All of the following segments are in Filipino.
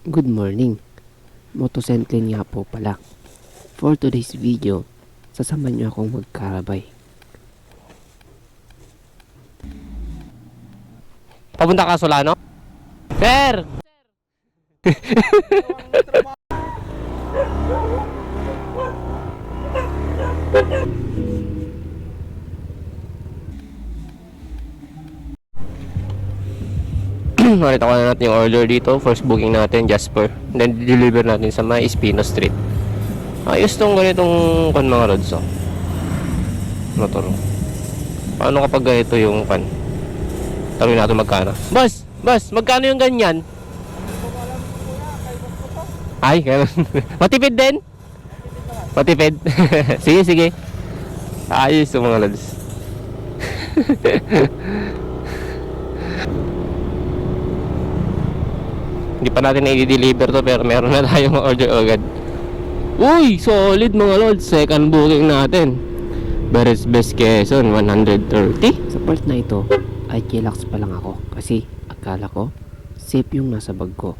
Good morning. Motosentlin nga po pala. For today's video, sasama niyo akong magkarabay. Papunta ka Solano? Sir! Nakita ko na natin yung order dito. First booking natin, Jasper. Then, deliver natin sa may Espino Street. Ayos tong ganitong kan mga rods, oh. Motor. Paano kapag ganito yung kan? Tanong natin magkano. Boss! Boss! Magkano yung ganyan? Ay, ganun. Matipid din? Matipid? sige, sige. Ayos yung mga lads. Hindi pa natin i-deliver to pero meron na tayong order agad. Uy! Solid mga lods. Second booking natin. Beres Best Quezon, 130. Sa part na ito, ay chillax pa lang ako kasi akala ko safe yung nasa bag ko.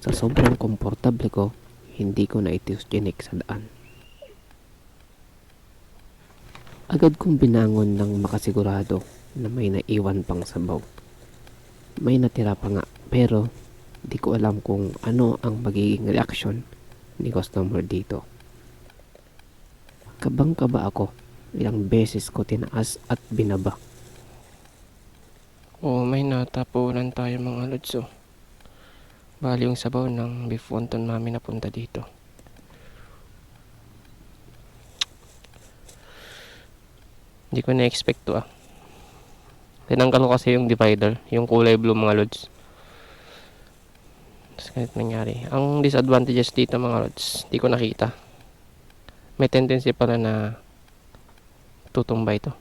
Sa sobrang komportable ko, hindi ko na itiusgenik sa daan. Agad kong binangon ng makasigurado na may naiwan pang sabaw. May natira pa nga pero di ko alam kung ano ang magiging reaksyon ni customer dito. Kabang kaba ako ilang beses ko tinaas at binaba. Oh, may natapunan tayo mga lods oh. Bali yung sabaw ng beef wonton namin napunta dito. Hindi ko na-expect to ah. Tinanggal ko kasi yung divider, yung kulay blue mga lods. Tapos ganito nangyari. Ang disadvantages dito mga lods, hindi ko nakita. May tendency pala na tutumbay to.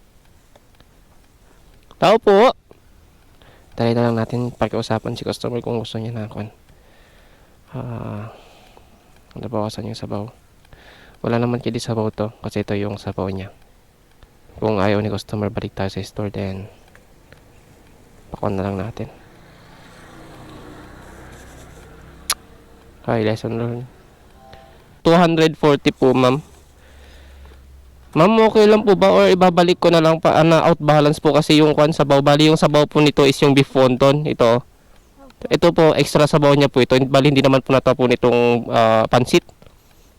Tao po! Try na lang natin pakiusapan si customer kung gusto niya na kung ah nabawasan yung sabaw. Wala naman kidi sabaw to kasi ito yung sabaw niya. Kung ayaw ni customer balik tayo sa store then pakon na lang natin. Hi, lesson learned. 240 po, ma'am. Ma'am, okay lang po ba or ibabalik ko na lang pa na out balance po kasi yung kwan sabaw. Bali yung sabaw po nito is yung beef wonton. Ito. Ito po extra sabaw niya po ito. Bali hindi naman po natapon itong ah, pansit.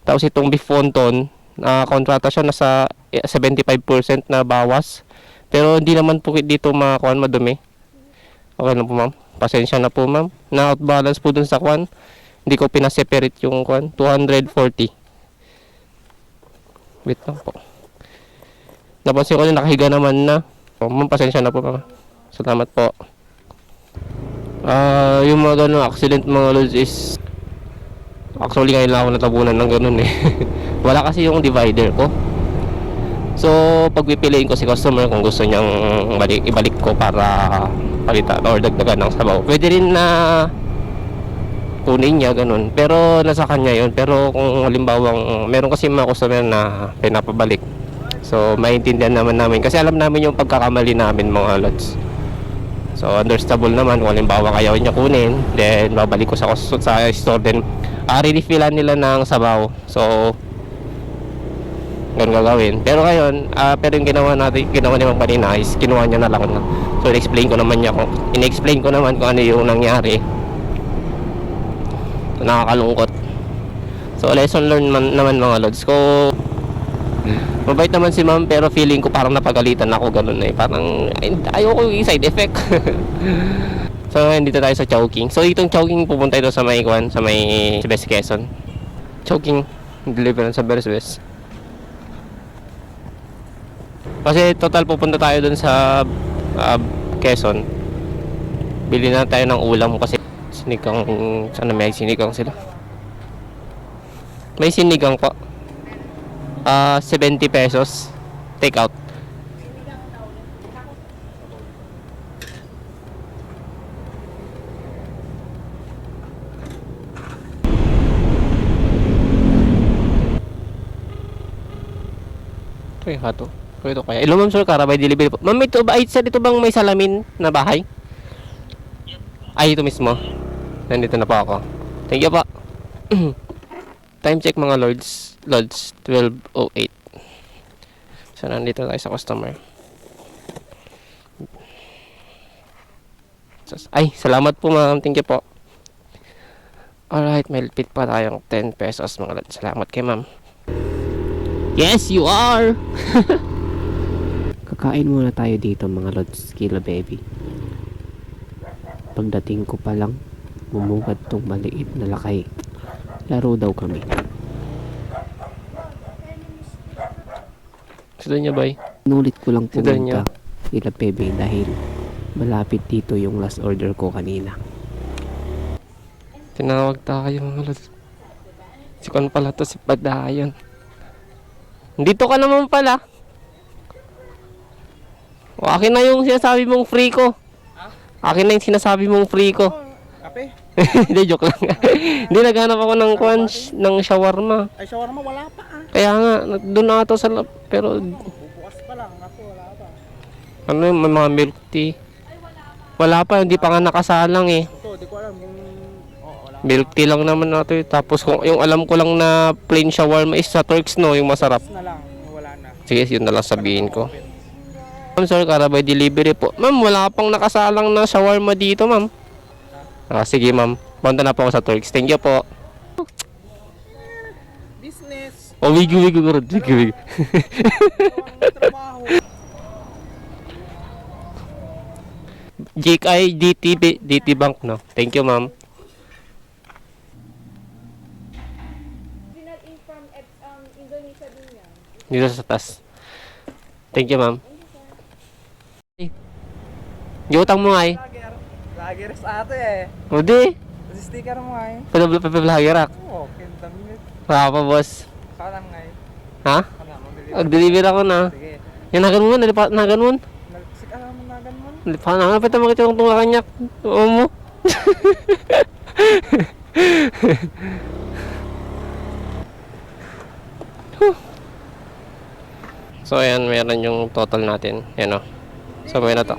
Tapos itong beef wonton na kontrata siya nasa eh, 75% na bawas. Pero hindi naman po dito makakuan madumi. Okay lang po ma'am. Pasensya na po ma'am. Na out balance po dun sa kwan. Hindi ko pinaseparate yung kwan. 240. Wait lang po. Napansin ko na nakahiga naman na. Oh, ma'am, pasensya na po ma'am. Salamat po. Ah, yung mga ganun accident mga lods is actually ngayon lang ako natabunan ng ganun eh. Wala kasi yung divider ko. So, pagpipiliin ko si customer kung gusto niyang balik, ibalik ko para palitan or dagdagan ng sabaw. Pwede rin na kunin niya ganun. Pero nasa kanya yun. Pero kung halimbawang meron kasi mga customer na pinapabalik. So, maintindihan naman namin. Kasi alam namin yung pagkakamali namin mga lods. So, understandable naman kung halimbawa ayaw niya kunin. Then, babalik ko sa, sa store. Then, uh, refillan nila ng sabaw. So, ganun gagawin. Pero ngayon, ah, pero yung ginawa natin, ginawa ni Ma'am kanina is kinuha niya na lang na. So, in-explain ko naman niya kung, in-explain ko naman kung ano yung nangyari. So, nakakalungkot. So, lesson learned man, naman mga lods. Ko, mabait naman si ma'am pero feeling ko parang napagalitan ako ganun eh. Parang ay, ayoko yung side effect. so, ngayon dito tayo sa Chowking. So, itong Chowking pupunta ito sa may kwan, sa may Best Quezon. Chowking, deliver sa Beres West. Kasi total pupunta tayo dun sa ah, Quezon. Bili na tayo ng ulam kasi sinigang, sana may sinigang sila. May sinigang po. Ah, 70 pesos. Take out. Ito yung hato. Ito kaya. Hello ma'am sir, Karabay Delivery po. Ma'am, ito ba, ay, sir, ito bang may salamin na bahay? Ay, ito mismo. nandito na po ako. Thank you po. Time check mga lords. Lords, 12.08. So, nandito tayo sa customer. Ay, salamat po ma'am. Thank you po. Alright, may lipit pa tayong 10 pesos mga lords. Salamat kay ma'am. Yes, you are! Kakain muna tayo dito mga lods, kila baby. Pagdating ko pa lang, bumungad tong maliit na lakay. Laro daw kami. Gusto niya ba Nulit ko lang pumunta kila baby dahil malapit dito yung last order ko kanina. Tinawag tayo mga lods. Si Kon pala to, si Padayon. Dito ka naman pala. O, akin na yung sinasabi mong free ko. Akin na yung sinasabi mong free ko. Kape? Hindi, joke lang. Hindi, naghanap ako ng kwans, ng shawarma. Ay, shawarma wala pa ah. Kaya nga, doon na ito sa lab. Pero, Bubukas pa lang. Ako, wala pa. ano yung may mga milk tea. Wala pa, hindi pa nga nakasalang eh. Ito, di ko alam kung... Oo, wala. Milk tea lang naman natin. Tapos kung yung alam ko lang na plain shawarma is sa Turks no, yung masarap. na lang. Wala na. Sige, yun na lang sabihin ko. Ma'am, sorry, Carabay delivery po. Ma'am, wala pang nakasalang na shawarma dito, ma'am. Ah, sige, ma'am. Punta na po ako sa Turks. Thank you po. Business. Oh, wigi, wigi, wigi, wigi, wigi. GKI DT, DT Bank, no? Thank you, ma'am. Um, Indonesia din yan. Dito sa taas. Thank you, ma'am. Yung utang mo nga eh. Lager sa ate eh. O di. Kasi sticker mo nga eh. Pablahagirak. Oo, kinta minute. Wala pa, boss. Saka lang nga eh. Ha? Kana, mag-deliver. Mag-deliver ako na. Sige. Yan, nagan mo, nalipat, nagan mo. Nalipsik alam mo nagan mo. Nalipat, nagan, pwede makita. Oo mo. So, ayan, meron yung total natin. Yan o. So, may natak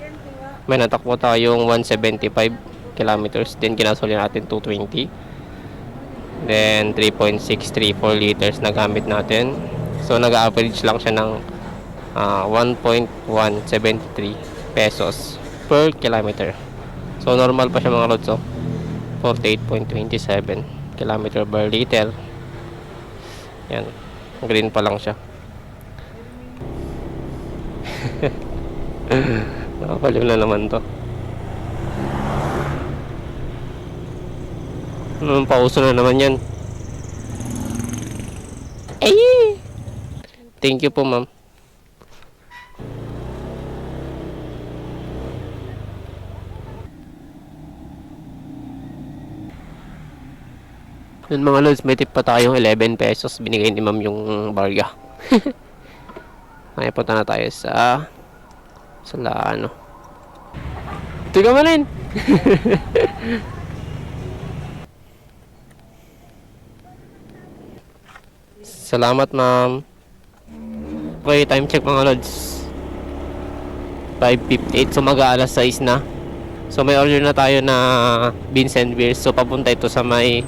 may natakbo tayong 175 kilometers. Then, kinasuli natin 220. Then, 3.634 liters na gamit natin. So, nag-average lang siya ng ah, 1.173 pesos per kilometer. So, normal pa siya mga lods. oh. 48.27 kilometer per liter. Yan. Green pa lang siya. Nakapaliw na naman to. Ano pauso na naman yan. Ay! Thank you po, ma'am. Yun mga lods, may tip pa tayong 11 pesos. Binigay ni ma'am yung barga. Ay, punta na tayo sa sa la, ano. Tiga mo rin! Salamat ma'am. Okay, time check mga lods. 5.58, so mag-aalas 6 na. So may order na tayo na beans and beers. So papunta ito sa may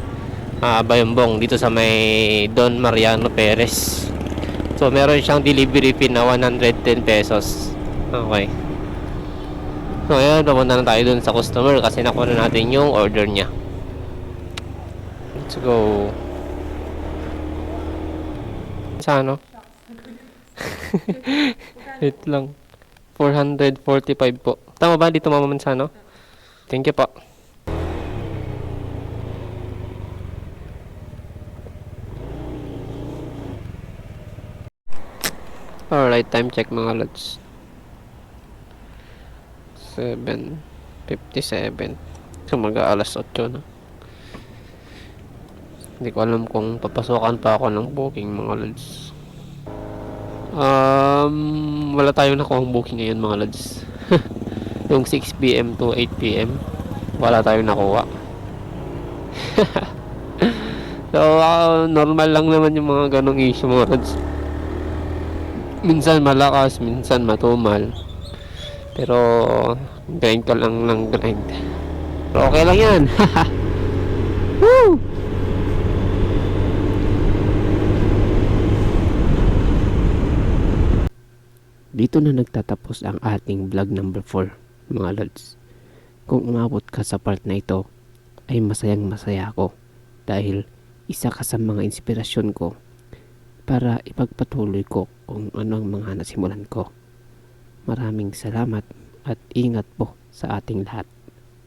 ah, Bayambong dito sa may Don Mariano Perez. So meron siyang delivery fee na 110 pesos. Okay. So ayan, papunta na tayo dun sa customer kasi nakuha na natin yung order niya. Let's go. Sa ano? Wait lang. 445 po. Tama ba? Dito mamaman sa ano? Thank you po. Alright, time check mga lods. 7.57 So mag-aalas 8 na. Hindi ko alam kung papasokan pa ako ng booking mga lods Um, wala tayong nakuha booking ngayon mga lods Yung 6pm to 8pm Wala tayong nakuha. So ah, normal lang naman yung mga ganong issue mga lods minsan malakas, minsan matumal. Pero grind ka lang ng grind. Pero okay lang yan. Woo! Dito na nagtatapos ang ating vlog number 4, mga lods. Kung umabot ka sa part na ito, ay masayang masaya ako dahil isa ka sa mga inspirasyon ko para ipagpatuloy ko kung ano ang mga nasimulan ko. Maraming salamat at ingat po sa ating lahat.